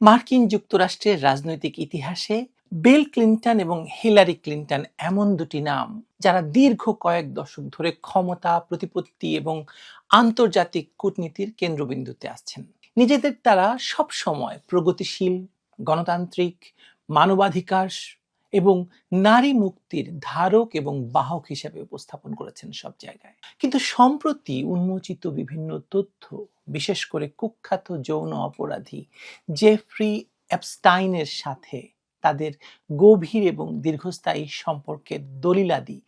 মার্কিন যুক্তরাষ্ট্রের রাজনৈতিক ইতিহাসে বিল ক্লিন্টন এবং হিলারি ক্লিন্টন এমন দুটি নাম যারা দীর্ঘ কয়েক দশক ধরে ক্ষমতা, প্রতিপত্তি এবং আন্তর্জাতিক কূটনীতির কেন্দ্রবিন্দুতে আসছেন। নিজেদের তারা সব সময় প্রগতিশীল, গণতান্ত্রিক, মানবাধিকার এবং নারী মুক্তির ধারক এবং বাহক হিসেবে উপস্থাপন করেছেন সব জায়গায়। কিন্তু সম্প্রতি উন্মোচিত বিভিন্ন তথ্য, বিশেষ করে কুখ্যাত যৌন অপরাধী জেফ্রি অ্যাপস্টাইনের সাথে তাদের গভীর এবং দীর্ঘস্থায়ী সম্পর্কের দলিলাদি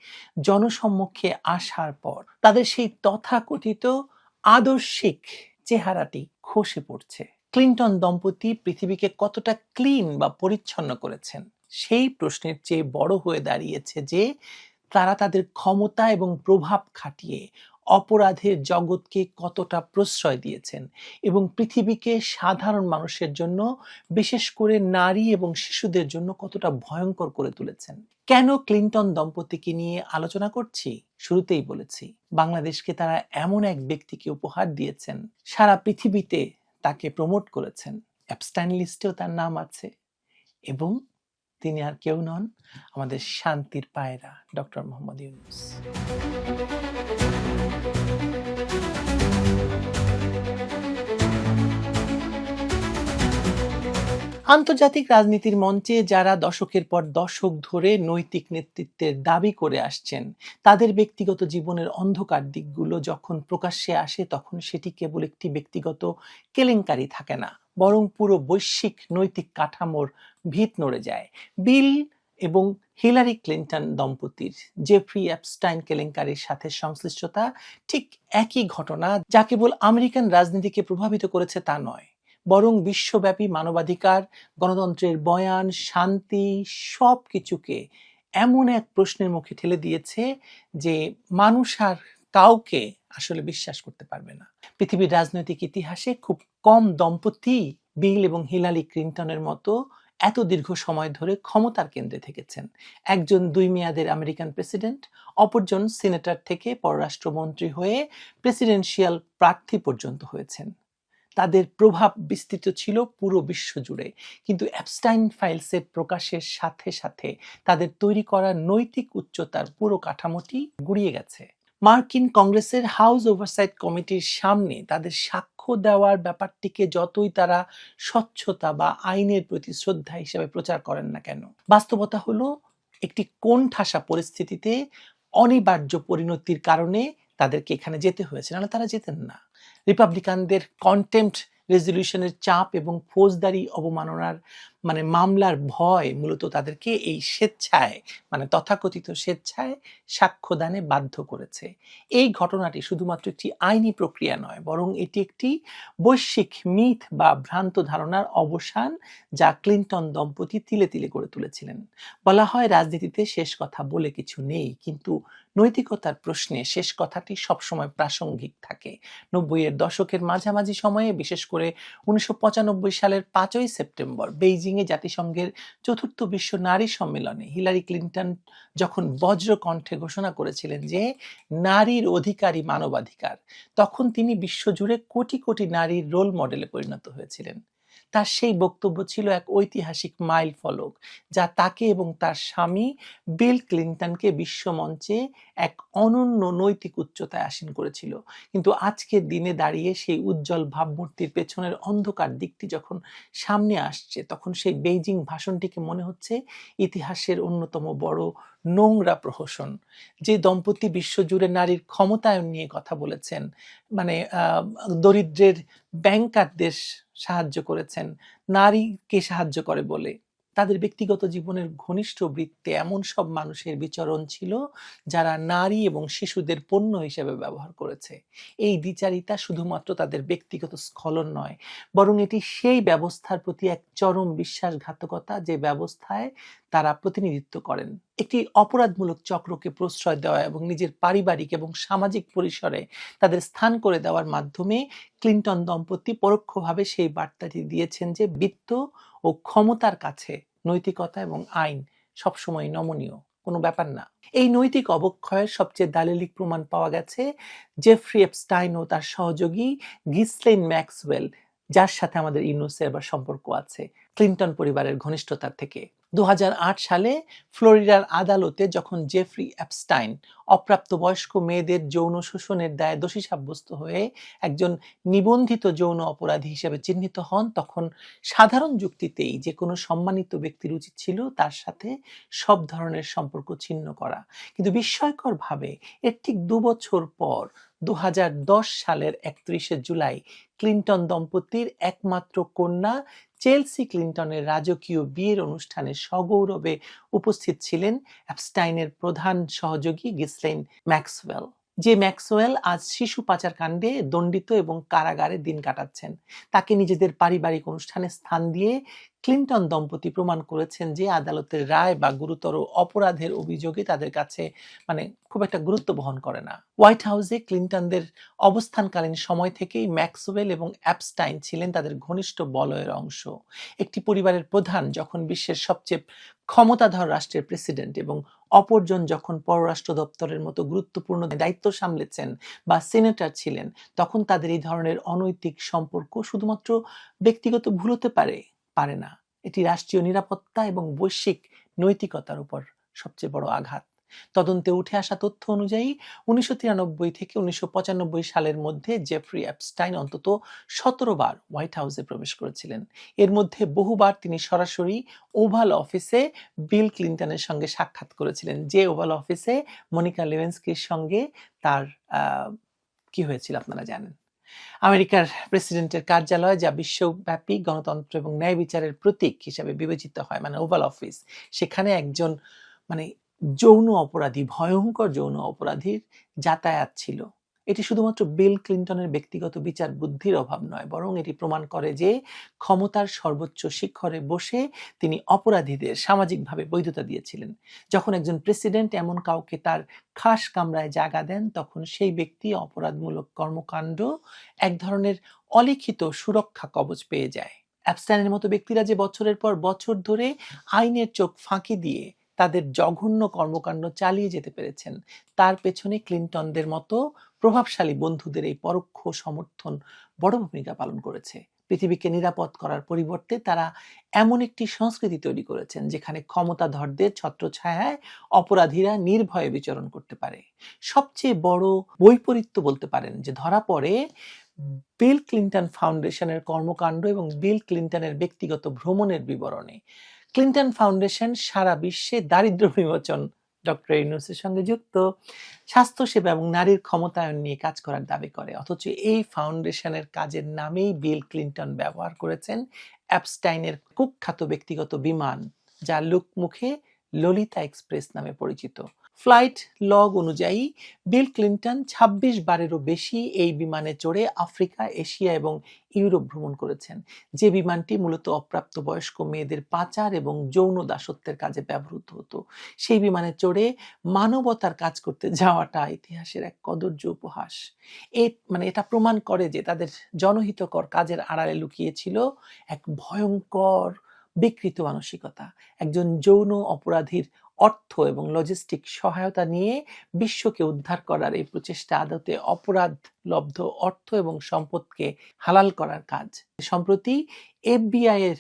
জনসম্মুখে আসার পর তাদের সেই তথাকথিত আদর্শিক চেহারাটি খসে পড়ছে। ক্লিন্টন দম্পতি পৃথিবীকে কতটা ক্লিন বা পরিচ্ছন্ন করেছেন সেই প্রশ্নের চেয়ে বড় হয়ে দাঁড়িয়েছে যে, তারা তাদের ক্ষমতা এবং প্রভাব খাটিয়ে অপরাধের জগৎকে কতটা প্রশ্রয় দিয়েছেন এবং পৃথিবীকে সাধারণ মানুষের জন্য, বিশেষ করে নারী এবং শিশুদের জন্য কতটা ভয়ঙ্কর করে তুলেছেন। কেন ক্লিন্টন দম্পতিকে নিয়ে আলোচনা করছি? শুরুতেই বলেছি, বাংলাদেশকে তারা এমন এক ব্যক্তিকে উপহার দিয়েছেন। সারা পৃথিবীতে তাকে প্রমোট করেছেন। অ্যাপস্টাইন লিস্টেও তার নাম আছে। এবং তিনি আর কেউ নন আমাদের শান্তির পায়রা ডক্টর মোহাম্মদ ইউনুস। আন্তর্জাতিক রাজনীতির মঞ্চে যারা দশকের পর দশক ধরে নৈতিক নেতৃত্বের দাবি করে আসছেন, তাদের ব্যক্তিগত জীবনের অন্ধকার দিকগুলো যখন প্রকাশ্যে আসে তখন সেটি কেবল একটি ব্যক্তিগত কেলেঙ্কারি থাকে না। বরং পুরো বৈশ্বিক নৈতিক কাঠামোর ভিত নড়ে যায়। বিল এবং হিলারি ক্লিন্টন দম্পতির জেফ্রি অ্যাপস্টাইন কেলেঙ্কারির সাথে সংশ্লিষ্টতা ঠিক একই ঘটনা যা কেবল আমেরিকান রাজনীতিকে প্রভাবিত করেছে তা নয়, বরং বিশ্বব্যাপী মানবাধিকার, গণতন্ত্রের বয়ান, শান্তি সব কিছুকে এমন এক প্রশ্নের মুখে ঠেলে দিয়েছে যে মানুষ আর কাউকে আসলে বিশ্বাস করতে পারবে না। পৃথিবীর রাজনৈতিক ইতিহাসে খুব কম দম্পতি বিল এবং হিলালি ক্লিন্টনের মতো এত দীর্ঘ সময় ধরে ক্ষমতার কেন্দ্রে থেকেছেন। একজন দুই মেয়াদের আমেরিকান প্রেসিডেন্ট, অপরজন সিনেটর থেকে পররাষ্ট্রমন্ত্রী হয়ে প্রেসিডেন্সিয়াল প্রার্থী পর্যন্ত হয়েছেন। তাদের প্রভাব বিস্তৃত ছিল পুরো বিশ্ব জুড়ে, কিন্তু অ্যাপস্টাইন ফাইলসের প্রকাশের সাথে সাথে তাদের তৈরি করা নৈতিক উচ্চতার পুরো কাঠামোটি গুড়িয়ে গেছে। মার্কিন কংগ্রেসের হাউস ওভারসাইট কমিটির সামনে তাদের সাক্ষ্য দেওয়ার ব্যাপারটিকে যতই তারা স্বচ্ছতা বা আইনের প্রতি শ্রদ্ধা হিসেবে প্রচার করেন না কেন। বাস্তবতা হলো, একটি কোন ঠাসা পরিস্থিতিতে অনিবার্য পরিণতির কারণে তাদেরকে এখানে যেতে হয়েছে, নাহলে তারা যেতেন না। রিপাবলিকানদের কন্টেম্পট রেজলিউশনের চাপ এবং ফৌজদারি অবমাননার মানে মামলার ভয় মূলত তাদেরকে এই স্বেচ্ছায় মানে তথাকথিত স্বেচ্ছায় সাক্ষ্যদানে বাধ্য করেছে। এই ঘটনাটি শুধুমাত্র একটি আইনি প্রক্রিয়া নয়, বরং এটি একটি বৈশ্বিক মিথ বা ভ্রান্ত ধারণার অবসান যা ক্লিন্টন দম্পতি তিলে তিলে করে তুলেছিলেন। বলা হয় রাজনীতিতে শেষ কথা বলে কিছু নেই, কিন্তু নৈতিকতার প্রশ্নে শেষ কথাটি সবসময় প্রাসঙ্গিক থাকে। নব্বইয়ের দশকের মাঝামাঝি সময়ে, বিশেষ করে উনিশশো পঁচানব্বই সালের পাঁচই সেপ্টেম্বর, বেইজিংয়ে জাতিসংঘের চতুর্থ বিশ্ব নারী সম্মেলনে হিলারি ক্লিন্টন যখন বজ্র কণ্ঠে ঘোষণা করেছিলেন যে নারীর অধিকারী মানবাধিকার, তখন তিনি বিশ্বজুড়ে কোটি কোটি নারীর রোল মডেলে পরিণত হয়েছিলেন। তার সেই বক্তব্য ছিল এক ঐতিহাসিক মাইল ফলক, যা তাকে এবং তার স্বামী বিল ক্লিন্টনকে বিশ্বমঞ্চে এক অনন্য নৈতিক উচ্চতায় আসীন করেছিল। কিন্তু আজকের দিনে দাঁড়িয়ে সেই উজ্জ্বল ভাবমূর্তির পেছনের অন্ধকার দিকটি যখন সামনে আসছে, তখন সেই বেইজিং ভাষণটিকে মনে হচ্ছে ইতিহাসের অন্যতম বড় নোংরা প্রহসন, যে দম্পতি বিশ্বজুড়ে নারীর ক্ষমতায়ন নিয়ে কথা বলেছেন মানে দরিদ্রের ব্যাংকারদের সাহায্য করেছেন, নারীকে সাহায্য করে বলে। তাদের ব্যক্তিগত জীবনের ঘনিষ্ঠ বৃত্তে এমন সব মানুষের বিচরণ ছিল যারা নারী এবং শিশুদের পণ্য হিসেবে ব্যবহার করেছে। এই দ্বিচারিতা শুধুমাত্র তাদের ব্যক্তিগত স্খলন নয়, বরং এটি সেই ব্যবস্থার প্রতি এক চরম বিশ্বাসঘাতকতা যে ব্যবস্থায় তারা প্রতিনিধিত্ব করেন। একটি অপরাধমূলক চক্রকে প্রশ্রয় দেওয়া এবং নিজের পারিবারিক এবং সামাজিক পরিসরে তাদের স্থান করে দেওয়ার মাধ্যমে ক্লিন্টন দম্পতি পরোক্ষভাবে সেই বার্তাটি দিয়েছেন যে বিত্ত ও ক্ষমতার কাছে নৈতিকতা এবং আইন সবসময় নমনীয়, কোনো ব্যাপার না। এই নৈতিক অবক্ষয়ের সবচেয়ে দালিলিক প্রমাণ পাওয়া গেছে জেফ্রি এপস্টাইন ও তার সহযোগী গিসলেন ম্যাক্সওয়েল যার সাথে আমাদের ইউনুসের সম্পর্ক আছে। ক্লিন্টন পরিবারের ঘনিষ্ঠতা থেকে। দু হাজার আট সালে ফ্লোরিডার আদালতে যখন জেফ্রি অ্যাপস্টাইন অপ্রাপ্তবয়স্ক মেয়েদের যৌন শোষণের দায়ে দোষী সাব্যস্ত হয়ে একজন নিবন্ধিত যৌন অপরাধী হিসেবে চিহ্নিত হন, তখন সাধারণ যুক্তিতেই যে কোনো সম্মানিত ব্যক্তির উচিত ছিল তার সাথে সব ধরনের সম্পর্ক ছিন্ন করা। কিন্তু বিস্ময়করভাবে এর ঠিক দু বছর পর দু হাজার দশ সালের একত্রিশে জুলাই ক্লিন্টন দম্পতির একমাত্র কন্যা চেলসি ক্লিন্টনের রাজকীয় বিয়ের অনুষ্ঠানে সগৌরবে উপস্থিত ছিলেন অ্যাপস্টাইনের প্রধান সহযোগী গিসলেন ম্যাক্সওয়েল। যে ম্যাক্সওয়েল আজ শিশু পাচার কাণ্ডে দণ্ডিত এবং কারাগারে দিন কাটাচ্ছেন। তাকে নিজেদের পারিবারিক অনুষ্ঠানে স্থান দিয়ে ক্লিন্টন দম্পতি প্রমাণ করেছেন যে আদালতের রায় বা গুরুতর অপরাধের অভিযোগে তাদের কাছে মানে খুব একটা গুরুত্ব বহন করে না। হোয়াইট হাউসে ক্লিন্টনদের অবস্থানকালীন সময় থেকেই ম্যাক্সওয়েল এবং অ্যাপস্টাইন ছিলেন তাদের ঘনিষ্ঠ বলয়ের অংশ। একটি পরিবারের প্রধান যখন বিশ্বের সবচেয়ে ক্ষমতাধর রাষ্ট্রের প্রেসিডেন্ট এবং অপরজন যখন পররাষ্ট্র দপ্তরের মতো গুরুত্বপূর্ণ দায়িত্ব সামলেছেন বা সিনেটর ছিলেন, তখন তাদের এই ধরনের অনৈতিক সম্পর্ক শুধুমাত্র ব্যক্তিগত ভুল হতে পারে। পারে না। এটি রাষ্ট্রীয় নিরাপত্তা এবং বৈশ্বিক নৈতিকতার উপর সবচেয়ে বড় আঘাত। তদন্তে উঠে আসা তথ্য অনুযায়ী, উনিশশো থেকে উনিশশো সালের মধ্যে জেফ্রি অ্যাপস্টাইন অন্তত সতেরো বার হোয়াইট হাউসে প্রবেশ করেছিলেন। এর মধ্যে বহুবার তিনি সরাসরি ওভাল অফিসে বিল ক্লিন্টনের সঙ্গে সাক্ষাৎ করেছিলেন। যে ওভাল অফিসে মনিকা লেভেন্সকির সঙ্গে তার কি হয়েছিল আপনারা জানেন? আমেরিকার প্রেসিডেন্টের কার্যালয়, যা বিশ্বব্যাপী গণতন্ত্র এবং ন্যায় বিচারের প্রতীক হিসাবে বিবেচিত হয় মানে ওভাল অফিস সেখানে একজন মানে যৌন অপরাধী ভয়ঙ্কর যৌন অপরাধীর যাতায়াত ছিল। এটি শুধুমাত্র বিল ক্লিন্টনের ব্যক্তিগত বিচার বুদ্ধির অভাব নয়, বরং এটি প্রমাণ করে যে ক্ষমতার সর্বোচ্চ শিখরে বসে তিনি অপরাধীদের সামাজিকভাবে বৈধতা দিয়েছিলেন। যখন একজন প্রেসিডেন্ট এমন কাউকে তার খাস কামরায় জায়গা দেন, তখন সেই ব্যক্তি অপরাধমূলক কর্মকাণ্ড এক ধরনের অলিখিত সুরক্ষা কবচ পেয়ে যায়। অ্যাবস্টাইনের মতো ব্যক্তিরা যে বছরের পর বছর ধরে আইনের চোখ ফাঁকি দিয়ে তাদের জঘন্য কর্মকাণ্ড চালিয়ে যেতে পেরেছেন, তার পেছনে ক্লিন্টনদের মতো প্রভাবশালী বন্ধুদের এই পরোক্ষ সমর্থন বড় ভূমিকা পালন করেছে। পৃথিবীকে নিরাপদ করার পরিবর্তে তারা এমন একটি সংস্কৃতি তৈরি করেছেন, যেখানে ক্ষমতাধরদের ছত্রছায়ায় অপরাধীরা নির্ভয়ে বিচরণ করতে পারে। সবচেয়ে বড় বৈপরীত্য বলতে পারেন যে, ধরা পড়ে বিল ক্লিন্টন ফাউন্ডেশনের কর্মকাণ্ড এবং বিল ক্লিন্টনের ব্যক্তিগত ভ্রমণের বিবরণে। ক্লিন্টন ফাউন্ডেশন সারা বিশ্বে দারিদ্র বিমোচন ডক্টর ইউনুসের সঙ্গে যুক্ত স্বাস্থ্যসেবা এবং নারীর ক্ষমতায়ন নিয়ে কাজ করার দাবি করে। অথচ এই ফাউন্ডেশনের কাজের নামেই বিল ক্লিন্টন ব্যবহার করেছেন অ্যাপস্টাইনের কুখ্যাত ব্যক্তিগত বিমান যা লোকমুখে ললিতা এক্সপ্রেস নামে পরিচিত। ফ্লাইট লগ অনুযায়ী বিল ক্লিন্টন ২৬ বারেরও বেশি এই বিমানে চড়ে আফ্রিকা, এশিয়া এবং ইউরোপ ভ্রমণ করেছেন। যে বিমানটি মূলত অপ্রাপ্তবয়স্ক মেয়েদের পাচার এবং যৌন দাসত্বের কাজে ব্যবহৃত হতো, সেই বিমানে চড়ে মানবতার কাজ করতে যাওয়াটা ইতিহাসের এক কদর্য উপহাস। এ মানে এটা প্রমাণ করে যে তাদের জনহিতকর কাজের আড়ালে লুকিয়েছিল এক ভয়ঙ্কর বিকৃত মানসিকতা। একজন যৌন অপরাধীর অর্থ এবং লজিস্টিক সহায়তা নিয়ে বিশ্বকে উদ্ধার করার এই প্রচেষ্টা আদতে অপরাধ লব্ধ অর্থ এবং সম্পদকে হালাল করার কাজ। সম্প্রতি এফবিআই এর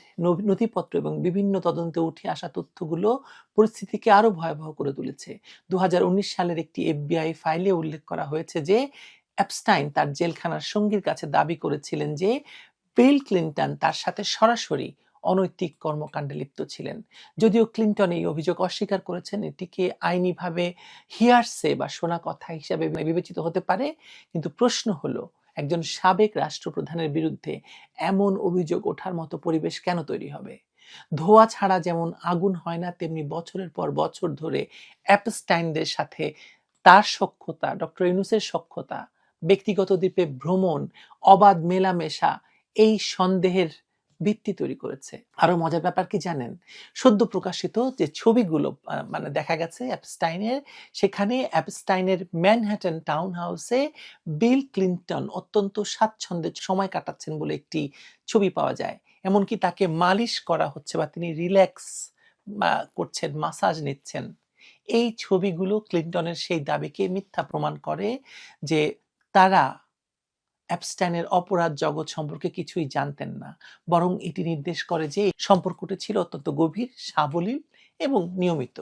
নথিপত্র এবং বিভিন্ন তদন্তে উঠে আসা তথ্যগুলো পরিস্থিতিকে আরও ভয়াবহ করে তুলেছে। দু হাজার উনিশ সালের একটি এফবিআই ফাইলে উল্লেখ করা হয়েছে যে, অ্যাপস্টাইন তার জেলখানার সঙ্গীর কাছে দাবি করেছিলেন যে, বিল ক্লিন্টন তার সাথে সরাসরি অনৈতিক কর্মকাণ্ডে লিপ্ত ছিলেন। যদিও ক্লিন্টন এই অভিযোগ অস্বীকার করেছেন, এটিকে আইনিভাবে হিয়ারসে বা শোনা কথা হিসাবে বিবেচিত হতে পারে, কিন্তু প্রশ্ন হলো, একজন সাবেক রাষ্ট্রপ্রধানের বিরুদ্ধে এমন অভিযোগ ওঠার মতো পরিবেশ কেন তৈরি হবে? ধোয়া ছাড়া যেমন আগুন হয় না, তেমনি বছরের পর বছর ধরে অ্যাপস্টাইনদের সাথে তার সক্ষতা ডক্টর ইউনুসের সক্ষতা ব্যক্তিগত দ্বীপে ভ্রমণ, অবাধ মেলামেশা, এই সন্দেহের ভিত্তি তৈরি করেছে। আরও মজার ব্যাপার কি জানেন? সদ্য প্রকাশিত যে ছবিগুলো মানে দেখা গেছে অ্যাপস্টাইনের, সেখানে অ্যাপস্টাইনের ম্যানহ্যাটন টাউন হাউসে বিল ক্লিন্টন অত্যন্ত স্বাচ্ছন্দ্যে সময় কাটাচ্ছেন বলে একটি ছবি পাওয়া যায়। এমনকি তাকে মালিশ করা হচ্ছে বা তিনি রিল্যাক্স করছেন, মাসাজ নিচ্ছেন। এই ছবিগুলো ক্লিন্টনের সেই দাবিকে মিথ্যা প্রমাণ করে যে তারা অ্যাপস্টাইনের অপরাধ জগৎ সম্পর্কে কিছুই জানতেন না। বরং এটি নির্দেশ করে যে সম্পর্কটি ছিল অত্যন্ত গভীর, সাবলীল এবং নিয়মিত।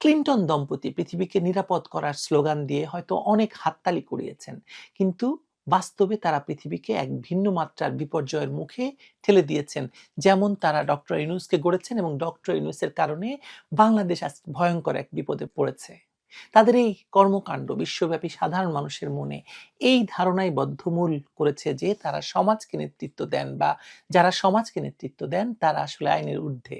ক্লিন্টন দম্পতি পৃথিবীকে নিরাপদ করার স্লোগান দিয়ে হয়তো অনেক হাততালি করিয়েছেন কিন্তু বাস্তবে তারা পৃথিবীকে এক ভিন্ন মাত্রার বিপর্যয়ের মুখে ঠেলে দিয়েছেন, যেমন তারা ডক্টর ইউনুসকে গড়েছেন এবং ডক্টর ইউনুসের কারণে বাংলাদেশ আজ ভয়ঙ্কর এক বিপদে পড়েছে। তাদের এই কর্মকাণ্ড বিশ্বব্যাপী সাধারণ মানুষের মনে এই ধারণাই বদ্ধমূল করেছে যে তারা সমাজকে নেতৃত্ব দেন বা যারা সমাজকে নেতৃত্ব দেন তারা আসলে আইনের ঊর্ধ্বে।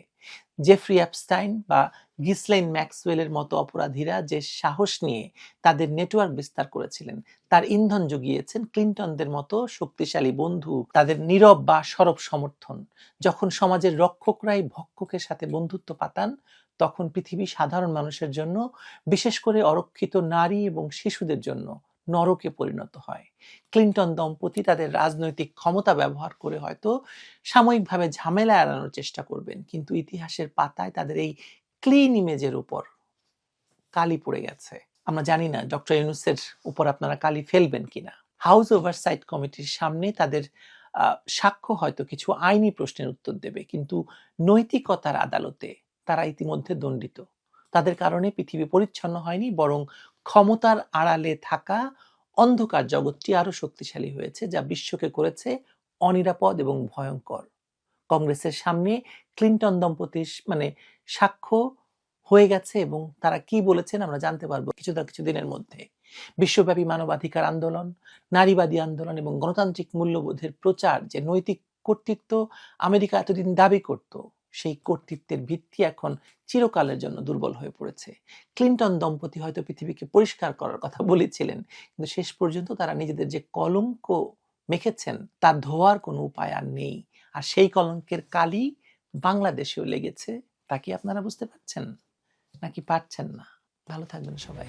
জেফ্রি অ্যাপস্টাইন বা গিসলাইন ম্যাক্সওয়েলের মতো অপরাধীরা যে সাহস নিয়ে তাদের নেটওয়ার্ক বিস্তার করেছিলেন, তার ইন্ধন জুগিয়েছেন ক্লিন্টনদের মতো শক্তিশালী বন্ধু, তাদের নীরব বা সরব সমর্থন। যখন সমাজের রক্ষকরাই ভক্ষকের সাথে বন্ধুত্ব পাতান তখন পৃথিবী সাধারণ মানুষের জন্য, বিশেষ করে অরক্ষিত নারী এবং শিশুদের জন্য নরকে পরিণত হয়। ক্লিন্টন দম্পতি তাদের রাজনৈতিক ক্ষমতা ব্যবহার করে হয়তো সাময়িকভাবে ঝামেলা এড়ানোর চেষ্টা করবেন, কিন্তু ইতিহাসের পাতায় তাদের এই ক্লিন ইমেজের উপর কালি পড়ে গেছে। আমরা জানি না ডক্টর ইউনুসের উপর আপনারা কালি ফেলবেন কিনা। হাউস ওভারসাইট কমিটির সামনে তাদের সাক্ষ্য হয়তো কিছু আইনি প্রশ্নের উত্তর দেবে, কিন্তু নৈতিকতার আদালতে তারা ইতিমধ্যে দণ্ডিত। তাদের কারণে পৃথিবী পরিচ্ছন্ন হয়নি, বরং ক্ষমতার আড়ালে থাকা অন্ধকার জগৎটি আরও শক্তিশালী হয়েছে, যা বিশ্বকে করেছে অনিরাপদ এবং ভয়ঙ্কর। কংগ্রেসের সামনে ক্লিন্টন দম্পতির মানে সাক্ষ্য হয়ে গেছে এবং তারা কি বলেছেন আমরা জানতে পারব কিছু না কিছু দিনের মধ্যে। বিশ্বব্যাপী মানবাধিকার আন্দোলন, নারীবাদী আন্দোলন এবং গণতান্ত্রিক মূল্যবোধের প্রচার যে নৈতিক কর্তৃত্ব আমেরিকা এতদিন দাবি করত সেই কর্তৃত্বের ভিত্তি এখন চিরকালের জন্য দুর্বল হয়ে পড়েছে। ক্লিন্টন দম্পতি হয়তো পৃথিবীকে পরিষ্কার করার কথা বলেছিলেন, কিন্তু শেষ পর্যন্ত তারা নিজেদের যে কলঙ্ক মেখেছেন, তা ধোয়ার কোনো উপায় আর নেই। আর সেই কলঙ্কের কালি বাংলাদেশেও লেগেছে, তা কি আপনারা বুঝতে পারছেন? নাকি পারছেন না? ভালো থাকবেন সবাই।